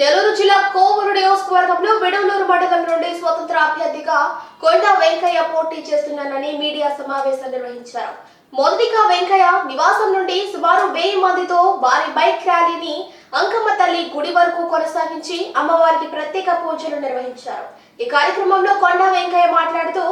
నెల్లూరు జిల్లా కోవూరు నియోజకవర్గంలో విడవలూరు మండలం నుండి స్వతంత్ర అభ్యర్థిగా కొండా వెంకయ్య పోటీ చేస్తున్నానని మీడియా సమావేశం నిర్వహించారు. మొదటిగా వెంకయ్య నివాసం నుండి సుమారు వెయ్యి మందితో వారి బైక్ ర్యాలీని అంకమ్మ తల్లి గుడి వరకు కొనసాగించి అమ్మవారికి ప్రత్యేక పూజలు నిర్వహించారు. ఈ కార్యక్రమంలో కొండా వెంకయ్య మాట్లాడుతూ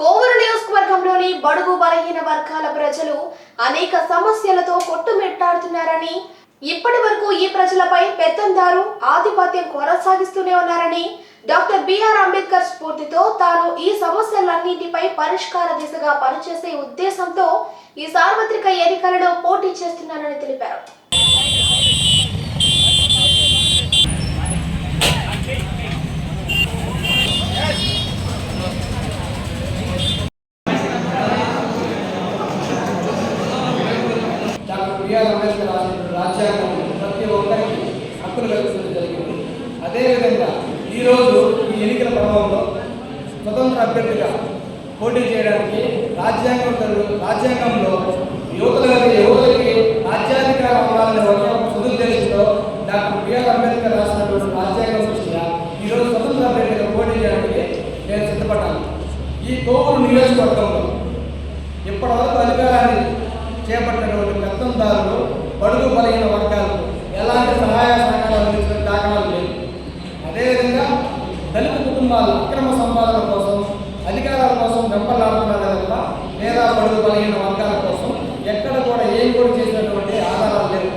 కోవూరు నియోజకవర్గంలోని బడుగు బలహీన వర్గాల ప్రజలు అనేక సమస్యలతో కొట్టుమిట్టాడుతున్నారని ఇప్పటి వరకు ఈ ప్రజలపై పెత్తందారు ఆధిపత్యం కొనసాగిస్తూనే ఉన్నారని డాక్టర్ బిఆర్ అంబేద్కర్ స్ఫూర్తితో తాను ఈ సమస్యలన్నింటిపై పరిష్కార దిశగా పనిచేసే ఉద్దేశంతో ఈ సార్వత్రిక ఎన్నికలలో పోటీ చేస్తున్నానని తెలిపారు డాక్టర్ బిఆర్ అంబేద్కర్ రాసిన రాజ్యాంగం ప్రతి ఒక్కరికి హక్కులు కల్పించడం జరిగింది అదేవిధంగా ఈరోజు ఈ ఎన్నికల ప్రభావంలో స్వతంత్ర అభ్యర్థిగా పోటీ చేయడానికి రాజ్యాంగం రాజ్యాంగంలో యువతలకి యువతలకి రాజ్యాధికారం అవ్వాలని ఒకే ఒక డాక్టర్ బిఆర్ అంబేద్కర్ రాసినటువంటి రాజ్యాంగం దృష్ట్యా ఈరోజు స్వతంత్ర అభ్యర్థిగా పోటీ చేయడానికి నేను సిద్ధపడ్డాను. ఈ కోవూరు నియోజకవర్గంలో ఇప్పటివరకు అధికారాన్ని చేపట్టినటువంటి పెత్తందారులు బడుగు బలహీన కుటుంబాలు అక్రమ సంపాదన కోసం అధికారాల కోసం వెంపలాడుతున్నారే తప్ప లేదా పడుగు బలహీన వర్గాల కోసం ఎక్కడ కూడా ఏం కూడా చేసినటువంటి ఆధారాలు లేవు.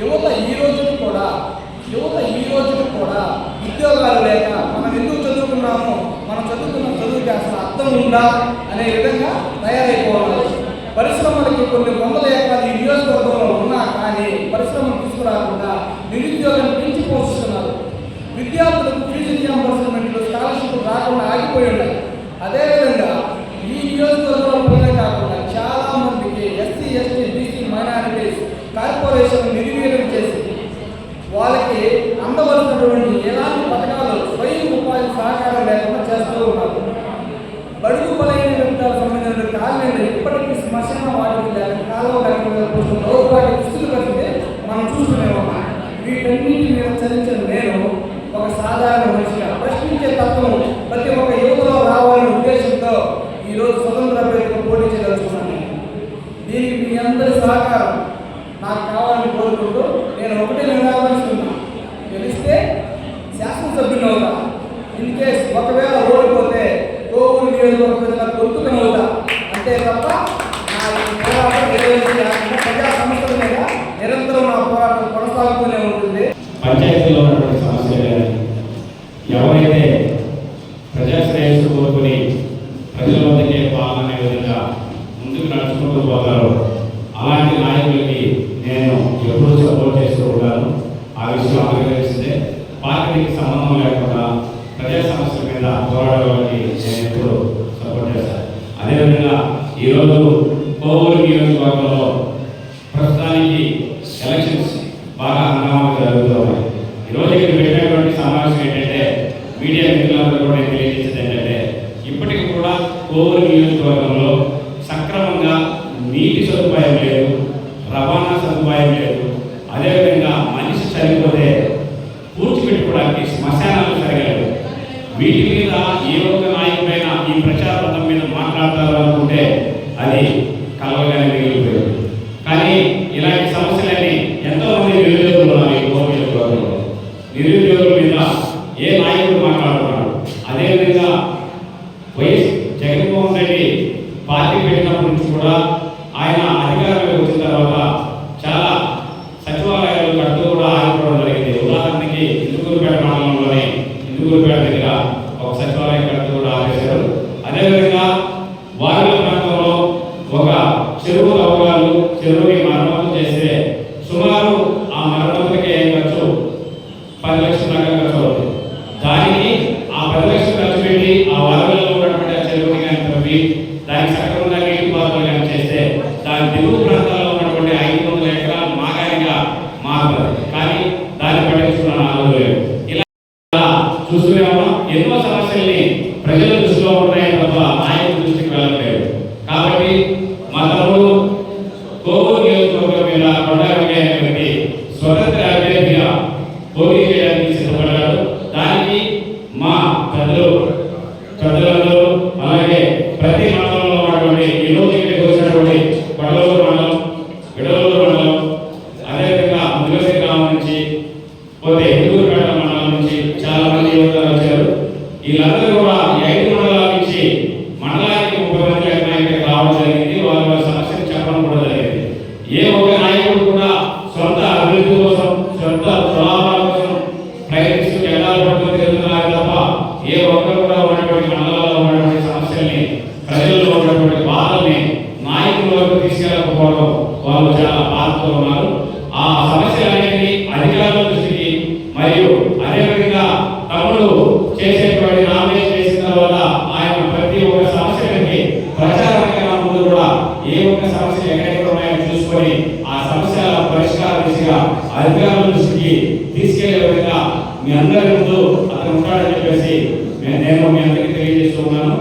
యువత ఈ రోజుకి కూడా యువత ఈ రోజుకి కూడా ఉద్యోగాలు లేక మనం ఎందుకు చదువుకున్నాము మనం చదువుకున్న చదువుకి అసలు అర్థం ఉందా అనే విధంగా తయారైపోవాలి. పరిశ్రమలకి కొన్ని వందల ఎకరాలు ఈ నియోజకవర్గంలో ఉన్నా కానీ పరిశ్రమలు తీసుకురాకుండా నిరుద్యోగాన్ని పెంచి పోషిస్తున్నారు. విద్యార్థులకు ఫీజు రాకుండా ఆగిపోయి ఉన్నాయి అదేవిధంగా ఈ నియోజకవర్గంలో కాకుండా చాలా మందికి SC ST BC minorities corporation నిర్వీర్యం చేసి వాళ్ళకి అందవలసినటువంటి ఎలాంటి పథకాలు స్వయం ఉపాధి సహకారం లేకుండా చేస్తూ ఉన్నారు. బడుగు బలైన వ్యక్తులకు సంబంధించిన కాలనీలు ఇప్పటికీ శ్మశాన వాటికి లేక కాలువ కనుక దౌర్భాగ్య దుస్తులు కలిగితే మనం చూస్తున్నాం ఉన్నాం. వీటన్నిటి మీద చరించిన నేను ఒక సాధారణ మనిషిగా ప్రశ్నించే తత్వం ప్రతి ఒక్క యువతలో రావాలనే ఉద్దేశంతో ఈరోజు స్వతంత్ర అభ్యర్థిగా పోటీ చేయదలుచుకున్నాను నేను. దీనికి మీ అందరి సహకారం నాకు కావాలని కోరుకుంటూ నేను ఒకటే నిర్ణయించుకున్నా గెలిస్తే శాసనసభ్యుని అవుతా. ఇన్ కేస్ ఒకవేళ ఓడిపోతే కోవూరు నియోజకవర్గ గొంతుకను అవుతా. అంతే తప్ప నా పోరాటం ప్రజా సమస్యల మీద నిరంతరం నా పోరాటం కొనసాగుతూనే ఉంటుంది పంచాయతీలో ఉన్నటువంటి సమస్యలు కానీ ఎవరైతే ప్రజాశ్రేయస్సు కోరుకుని ప్రజల వద్దకే పాలన అనే విధంగా ముందుకు నడుచుకుంటూ పోతారో అలాంటి నాయకులకి నేను ఎప్పుడూ సపోర్ట్ చేస్తూ ఉంటాను ఆ విషయం అందరికీ తెలిసిందే పార్టీకి సంబంధం లేకుండా ప్రజా సమస్యల మీద పోరాడడానికి నేను ఎప్పుడు సపోర్ట్ చేస్తాను అదేవిధంగా ఈరోజు కోవూరు నియోజకవర్గంలో ప్రస్తుతానికి ఎలక్షన్స్ బాగా హంగామా జరుగుతూ ఉన్నాయి ఈరోజు ఇక్కడ పెట్టినటువంటి సమావేశం ఏంటంటే మీడియా మిత్రులందరూ కూడా తెలియజేసేది ఏంటంటే ఇప్పటికి కూడా కోవూరు నియోజకవర్గంలో సక్రమంగా నీటి సదుపాయం లేదు రవాణా సదుపాయం లేదు. అదేవిధంగా మనిషి చనిపోతే పూడ్చిపెట్టుకోవడానికి శ్మశానాలు సరిగలేవు వీటి మీద ఏ ఒక్క నాయకుడైనా ఈ ప్రచారం మీద మాట్లాడతారు అనుకుంటే అది కలవగానే మిగిలిపోయింది కానీ ఇలాంటి సమస్యలన్నీ ఎంతో మంది నిరుద్యోగులు ఉన్నారు ఈ కోవిడ్ నియోజకవర్గంలో నిరుద్యోగుల మీద ఏ నాయకుడు మాట్లాడుతున్నాడు? అదేవిధంగా వైఎస్ జగన్మోహన్ రెడ్డి పార్టీ పెట్టినప్పటి నుంచి కూడా ఆయన అధికారంలోకి వచ్చిన తర్వాత చాలా సచివాలయాలు కడుతూ కూడా ఆగిపోవడం జరిగింది. ఉదాహరణకి ఇందుకూరుపేట మండలంలోని ఇందుకూరుపేట దగ్గర ఒక సచివాలయం కడుతూ కూడా ఆపేశారు. అదేవిధంగా వారిలో చెరువుని మరమ్మతు చేస్తే సుమారు ఆ మరమ్మతులకి ఏం ఖర్చు? పది లక్షల దాకా ఖర్చు అవుతుంది. దానికి ఆ పది లక్షలు ఖర్చు పెట్టి ఆ వరదల్లో ఉన్నటువంటి ఆ చెరువుని కానీ తవ్వి దానికి సక్రమంగా వేల స్వతంత్ర అభ్యర్థిగా పోటీ చేయడానికి మా కథలు కథలలో అలాగే ప్రతి మండలంలో ఉన్నటువంటి సమస్యలన్నింటినీ అధికారుల దృష్టికి మరియు అదేవిధంగా తమ్ముడు చేసేటువంటి నామినేషన్ చేసిన తర్వాత ఆయన ప్రతి ఒక్క సమస్యలకి ప్రచారంగా కన్నా ముందు కూడా ఏ ఒక్క సమస్య ఎక్కడెక్కడ ఉన్నాయో చూసుకొని ఆ సమస్యల పరిష్కార దిశగా అధికారుల దృష్టికి తీసుకెళ్ళే విధంగా మీ అందరి ముందు అతను ఉంటాడని చెప్పేసి నేను నేను మీ అందరికీ తెలియజేస్తున్నాను